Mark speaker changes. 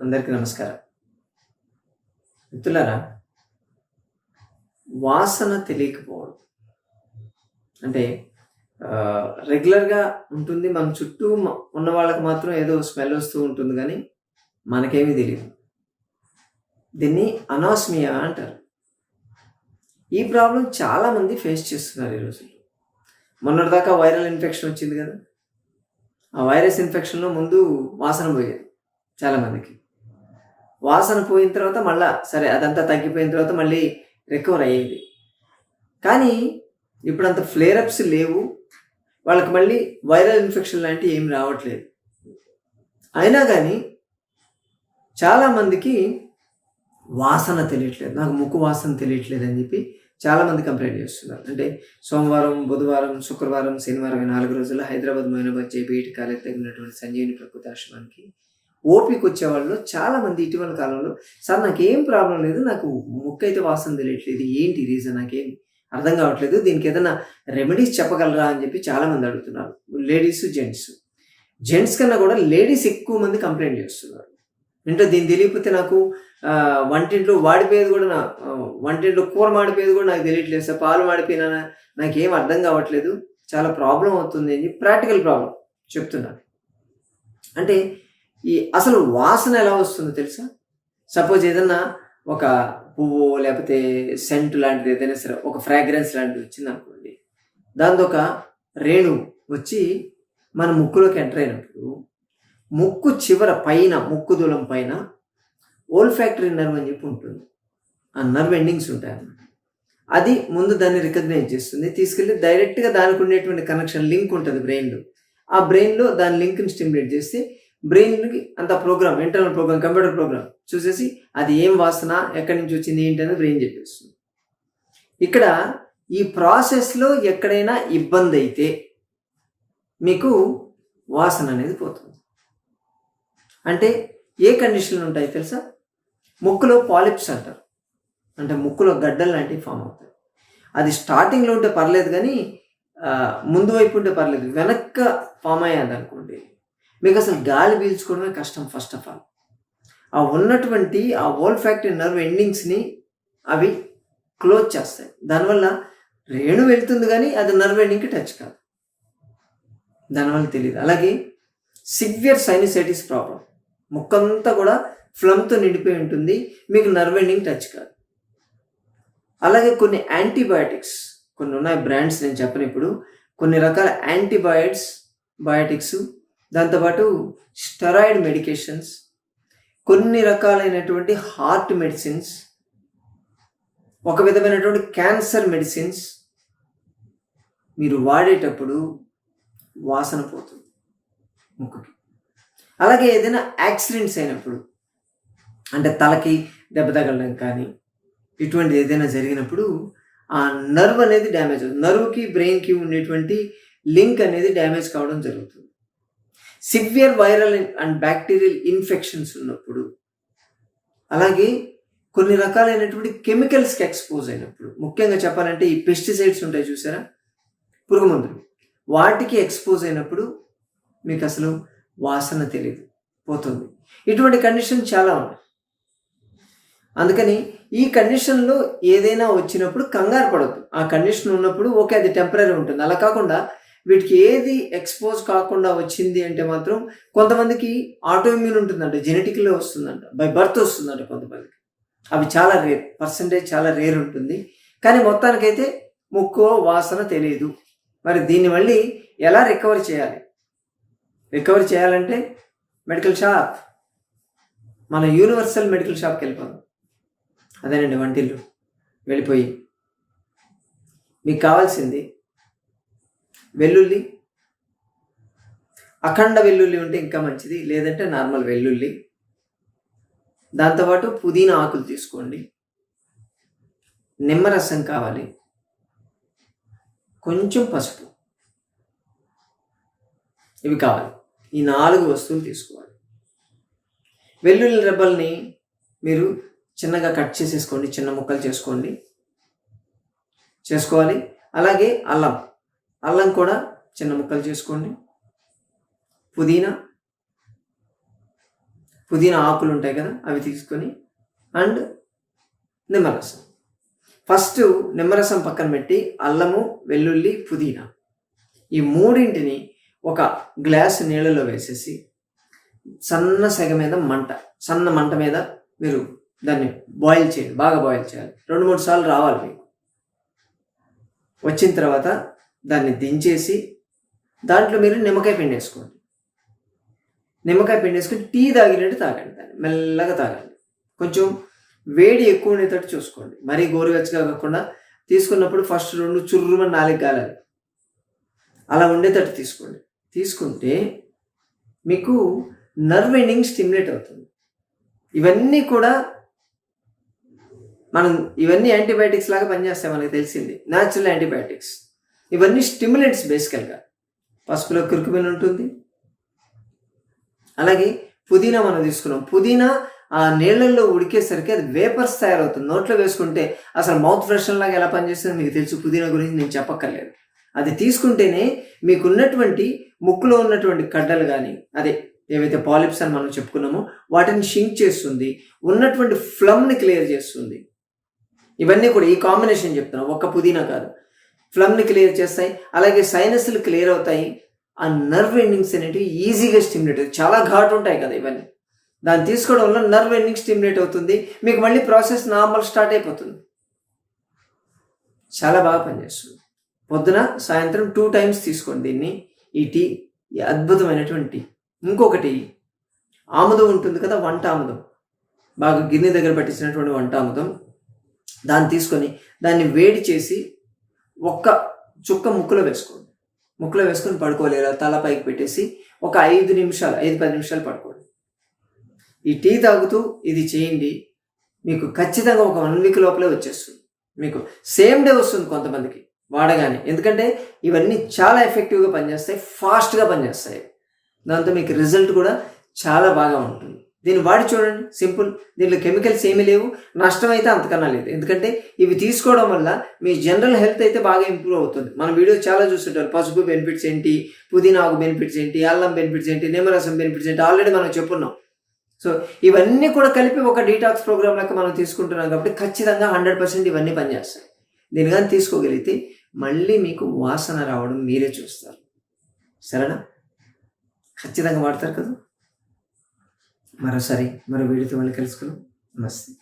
Speaker 1: అందరికీ నమస్కారం. మిత్రులారా వాసన తెలియకపోవడం అంటే రెగ్యులర్గా ఉంటుంది మన చుట్టూ ఉన్న వాళ్ళకి మాత్రం ఏదో స్మెల్ వస్తూ ఉంటుంది కానీ మనకేమీ తెలియదు. దీన్ని అనాస్మియా అంటారు. ఈ ప్రాబ్లం చాలామంది ఫేస్ చేస్తున్నారు ఈ రోజుల్లో. మొన్నటిదాకా వైరల్ ఇన్ఫెక్షన్ వచ్చింది కదా? ఆ వైరస్ ఇన్ఫెక్షన్లో ముందు వాసన పోయేది చాలామందికి. వాసన పోయిన తర్వాత మళ్ళా సరే అదంతా తగ్గిపోయిన తర్వాత మళ్ళీ రికవర్ అయ్యేది. కానీ ఇప్పుడు అంత ఫ్లేరప్స్ లేవు. వాళ్ళకి మళ్ళీ వైరల్ ఇన్ఫెక్షన్ లాంటివి ఏం రావట్లేదు. అయినా కానీ చాలామందికి వాసన తెలియట్లేదు. నాకు ముక్కు వాసన తెలియట్లేదు అని చెప్పి చాలామంది కంప్లైంట్ చేస్తున్నారు. అంటే సోమవారం బుధవారం శుక్రవారం శనివారం నాలుగు రోజుల్లో హైదరాబాద్ మైనాబాద్ జేబీఈటి కాలేజ్ తగినటువంటి సంజీవిని ప్రకృతి ఆశ్రమానికి ఓపిక వచ్చే వాళ్ళు చాలా ఇటీవల కాలంలో సార్ నాకేం ప్రాబ్లం లేదు నాకు ముక్కు అయితే వాసన తెలియట్లేదు ఏంటి రీజన్ నాకేం అర్థం కావట్లేదు దీనికి ఏదైనా రెమెడీస్ చెప్పగలరా? అని చెప్పి చాలామంది అడుగుతున్నారు. లేడీస్ జెంట్స్ జెంట్స్ కన్నా కూడా లేడీస్ ఎక్కువ మంది కంప్లైంట్ చేస్తున్నారు. అంటే దీన్ని తెలియకపోతే నాకు వంటింట్లో వాడిపోయేది కూడా నా వంటింట్లో కూర మాడిపోయేది కూడా నాకు తెలియట్లేదు సార్ పాలు మాడిపోయినా నాకేం అర్థం కావట్లేదు చాలా ప్రాబ్లం అవుతుంది అని ప్రాక్టికల్ ప్రాబ్లం చెప్తున్నారు. అంటే ఈ అసలు వాసన ఎలా వస్తుందో తెలుసా? సపోజ్ ఏదన్నా ఒక పువ్వు లేకపోతే సెంట్ లాంటిది ఏదైనా సరే ఒక ఫ్రాగ్రెన్స్ లాంటిది వచ్చింది అనుకోండి దాంతో ఒక రేణు వచ్చి మన ముక్కులోకి ఎంటర్ అయినప్పుడు ముక్కు చివర పైన ముక్కు దూలం పైన ఓల్ ఫ్యాక్టరీ నర్వ్ అని చెప్పి ఉంటుంది. ఆ నర్వ్ ఎండింగ్స్ ఉంటాయి అన్నమాట. అది ముందు దాన్ని రికగ్నైజ్ చేస్తుంది తీసుకెళ్ళి డైరెక్ట్గా దానికి ఉండేటువంటి కనెక్షన్ లింక్ ఉంటుంది బ్రెయిన్లో. ఆ బ్రెయిన్లో దాని లింక్ని స్టిమ్యులేట్ చేస్తే బ్రెయిన్కి అంత program internal program computer program చూసేసి అది ఏం వాసన ఎక్కడి నుంచి వచ్చింది ఏంటి అనేది బ్రెయిన్ చెప్పేస్తుంది. ఇక్కడ ఈ ప్రాసెస్లో ఎక్కడైనా ఇబ్బంది అయితే మీకు వాసన అనేది పోతుంది. అంటే ఏ కండిషన్లు ఉంటాయి తెలుసా? ముక్కులో పాలిప్స్ అంటారు. అంటే ముక్కులో గడ్డలు లాంటివి ఫామ్ అవుతాయి. అది స్టార్టింగ్లో ఉంటే పర్లేదు కానీ ముందు వైపు ఉంటే పర్లేదు. వెనక్క ఫామ్ అయ్యాది అనుకోండి మీకు అసలు గాలి పీల్చుకోవడమే కష్టం ఫస్ట్ ఆఫ్ ఆల్ ఆ ఉన్నటువంటి ఆ ఓల్ ఫ్యాక్టరీ నర్వ్ ఎండింగ్స్ని అవి క్లోజ్ చేస్తాయి. దానివల్ల రేణు వెళ్తుంది కానీ అది నర్వ్ ఎండింగ్కి టచ్ కాదు. దానివల్ల తెలియదు. అలాగే సివియర్ సైనిసైటిస్ ప్రాబ్లం ముక్కంతా కూడా ఫ్లమ్తో నిండిపోయి ఉంటుంది. మీకు నర్వ్ ఎండింగ్ టచ్ కాదు. అలాగే కొన్ని యాంటీబయాటిక్స్ కొన్ని ఉన్నాయి బ్రాండ్స్ నేను చెప్పను ఇప్పుడు. కొన్ని రకాల యాంటీబయాటిక్స్ బయాటిక్స్ దాంతోపాటు స్టెరాయిడ్ మెడికేషన్స్ కొన్ని రకాలైనటువంటి హార్ట్ మెడిసిన్స్ ఒక విధమైనటువంటి క్యాన్సర్ మెడిసిన్స్ మీరు వాడేటప్పుడు వాసన పోతుంది ముక్కుకి. అలాగే ఏదైనా యాక్సిడెంట్స్ అయినప్పుడు అంటే తలకి దెబ్బ తగలడం కానీ ఇటువంటి ఏదైనా జరిగినప్పుడు ఆ నర్వ్ అనేది డ్యామేజ్ అవుతుంది. నర్వ్కి బ్రెయిన్కి ఉండేటువంటి లింక్ అనేది డ్యామేజ్ కావడం జరుగుతుంది. Severe viral and bacterial infections ఉన్నప్పుడు అలాగే కొన్ని రకాలైనటువంటి కెమికల్స్కి ఎక్స్పోజ్ అయినప్పుడు ముఖ్యంగా చెప్పాలంటే ఈ పెస్టిసైడ్స్ ఉంటాయి చూసారా? పురుగు మందులు. వాటికి ఎక్స్పోజ్ అయినప్పుడు మీకు అసలు వాసన తెలియదు పోతుంది. ఇటువంటి కండిషన్ చాలా ఉన్నాయి. అందుకని ఈ కండిషన్లో ఏదైనా వచ్చినప్పుడు కంగారు పడద్దు. ఆ కండిషన్ ఉన్నప్పుడు ఓకే అది టెంపరీ ఉంటుంది. అలా కాకుండా వీటికి ఏది ఎక్స్పోజ్ కాకుండా వచ్చింది అంటే మాత్రం కొంతమందికి ఆటోఇమ్యూన్ ఉంటుందంట జెనెటిక్లో వస్తుందంట బై బర్త్ వస్తుందంట కొంతమందికి. అవి చాలా రేర్ పర్సంటేజ్ చాలా రేర్ ఉంటుంది. కానీ మొత్తానికైతే ముక్కు వాసన తెలియదు. మరి దీన్ని మళ్ళీ ఎలా రికవర్ చేయాలి? రికవర్ చేయాలంటే మెడికల్ షాప్ మన యూనివర్సల్ మెడికల్ షాప్కి వెళ్ళిపోదాం. అదేనండి వంటిల్లు. వెళ్ళిపోయి. మీకు కావాల్సింది వెల్లుల్లి. అఖండ వెల్లుల్లి ఉంటే ఇంకా మంచిది లేదంటే నార్మల్ వెల్లుల్లి. దాంతోపాటు పుదీనా ఆకులు తీసుకోండి. నిమ్మరసం కావాలి. కొంచెం పసుపు. ఇవి కావాలి. ఈ నాలుగు వస్తువులు తీసుకోవాలి. వెల్లుల్లి రెబ్బల్ని మీరు చిన్నగా కట్ చేసేసుకోండి చిన్న ముక్కలు చేసుకోండి. చేసుకోవాలి. అలాగే అల్లం. అల్లం కూడా చిన్న ముక్కలు చేసుకోండి. పుదీనా పుదీనా ఆకులు ఉంటాయి కదా అవి తీసుకొని అండ్ నిమ్మరసం. ఫస్ట్ నిమ్మరసం పక్కన పెట్టి అల్లము వెల్లుల్లి పుదీనా ఈ మూడింటిని ఒక గ్లాస్ నీళ్ళలో వేసేసి సన్న సెగ మీద మంట సన్న మంట మీద మీరు దాన్ని బాయిల్ చేయండి బాగా బాయిల్ చేయాలి. రెండు మూడు సార్లు రావాలి మీకు. వచ్చిన తర్వాత దాన్ని దించేసి దాంట్లో మీరు నిమ్మకాయ పిండి వేసుకోండి. నిమ్మకాయ పిండి వేసుకుని టీ తాగినట్టు తాగండి దాన్ని. మెల్లగా తాగండి. కొంచెం వేడి ఎక్కువ ఉండేటట్టు చూసుకోండి. మరీ గోరువెచ్చగా కాకుండా తీసుకున్నప్పుడు ఫస్ట్ రెండు చుర్రుమని నాలుగు గాలాలి. అలా ఉండేటట్టు తీసుకోండి. తీసుకుంటే మీకు నర్వ్ ఎండింగ్ స్టిమ్యులేట్ అవుతుంది. ఇవన్నీ కూడా మనం ఇవన్నీ యాంటీబయాటిక్స్ లాగా పనిచేస్తాయి మనకు తెలిసింది. న్యాచురల్ యాంటీబయాటిక్స్ ఇవన్నీ స్టిమ్యులెంట్స్ బేసికల్గా. పసుపులో కురుకుమిన్ ఉంటుంది. అలాగే పుదీనా మనం తీసుకున్నాం. పుదీనా ఆ నీళ్ళల్లో ఉడికేసరికి అది వేపర్స్ తయారవుతుంది. నోట్లో వేసుకుంటే అసలు మౌత్ ఫ్రెషన్ లాగా ఎలా పనిచేస్తుంది మీకు తెలుసు. పుదీనా గురించి నేను చెప్పక్కర్లేదు. అది తీసుకుంటేనే మీకు ఉన్నటువంటి ముక్కులో ఉన్నటువంటి కడ్డలు కానీ అదే ఏవైతే పాలిప్స్ అని మనం చెప్పుకున్నామో వాటిని షింక్ చేస్తుంది. ఉన్నటువంటి ఫ్లమ్ని క్లియర్ చేస్తుంది. ఇవన్నీ కూడా ఈ కాంబినేషన్ చెప్తున్నాం. ఒక్క పుదీనా కాదు. ఫ్లమ్ని క్లియర్ చేస్తాయి అలాగే సైనస్లు క్లియర్ అవుతాయి. ఆ నర్వ్ ఎండింగ్స్ అనేటివి ఈజీగా స్టిమ్యులేట్ అవుతాయి. చాలా ఘాటు ఉంటాయి కదా ఇవన్నీ. దాన్ని తీసుకోవడం వల్ల నర్వ్ ఎండింగ్ స్టిమ్యులేట్ అవుతుంది. మీకు మళ్ళీ ప్రాసెస్ నార్మల్ స్టార్ట్ అయిపోతుంది. చాలా బాగా పనిచేస్తుంది. పొద్దున సాయంత్రం టూ టైమ్స్ తీసుకోండి దీన్ని. ఈ టీ ఈ అద్భుతమైనటువంటి టీ. ఇంకొకటి ఆముదం ఉంటుంది కదా వంట ఆముదం. బాగా గిన్నె దగ్గర పట్టించినటువంటి వంట ఆముదం. దాన్ని తీసుకొని దాన్ని వేడి చేసి ఒక్క చుక్క ముక్కులో వేసుకోండి. ముక్కులో వేసుకొని పడుకోలేరు తల పైకి పెట్టేసి ఒక ఐదు నిమిషాలు ఐదు పది నిమిషాలు పడుకోండి. ఈ టీ తాగుతూ ఇది చేయండి. మీకు ఖచ్చితంగా ఒక వన్ వీక్ లోపలే వచ్చేస్తుంది. మీకు సేమ్ డే వస్తుంది కొంతమందికి వాడగానే. ఎందుకంటే ఇవన్నీ చాలా ఎఫెక్టివ్గా పనిచేస్తాయి ఫాస్ట్గా పనిచేస్తాయి. దాంతో మీకు రిజల్ట్ కూడా చాలా బాగా ఉంటుంది. దీన్ని వాడి చూడండి. సింపుల్. దీనిలో కెమికల్స్ ఏమీ లేవు. నష్టం అయితే అంతకన్నా లేదు. ఎందుకంటే ఇవి తీసుకోవడం వల్ల మీ జనరల్ హెల్త్ అయితే బాగా ఇంప్రూవ్ అవుతుంది. మన వీడియో చాలా చూస్తుంటారు. పసుపు బెనిఫిట్స్ ఏంటి? పుదీనాకు బెనిఫిట్స్ ఏంటి? అల్లం బెనిఫిట్స్ ఏంటి? నిమ్మరసం బెనిఫిట్స్ ఏంటి? ఆల్రెడీ మనం చెప్పున్నాం. సో ఇవన్నీ కూడా కలిపి ఒక డీటాక్స్ ప్రోగ్రామ్ లెక్క మనం తీసుకుంటున్నాం కాబట్టి ఖచ్చితంగా హండ్రెడ్ పర్సెంట్ ఇవన్నీ పనిచేస్తాయి. దీని కానీ తీసుకోగలిగితే మళ్ళీ మీకు వాసన రావడం మీరే చూస్తారు. సరేనా? ఖచ్చితంగా వాడతారు కదా? మరోసారి మరో వీడియోతో మళ్ళీ కలుసుకున్నాం నమస్తే.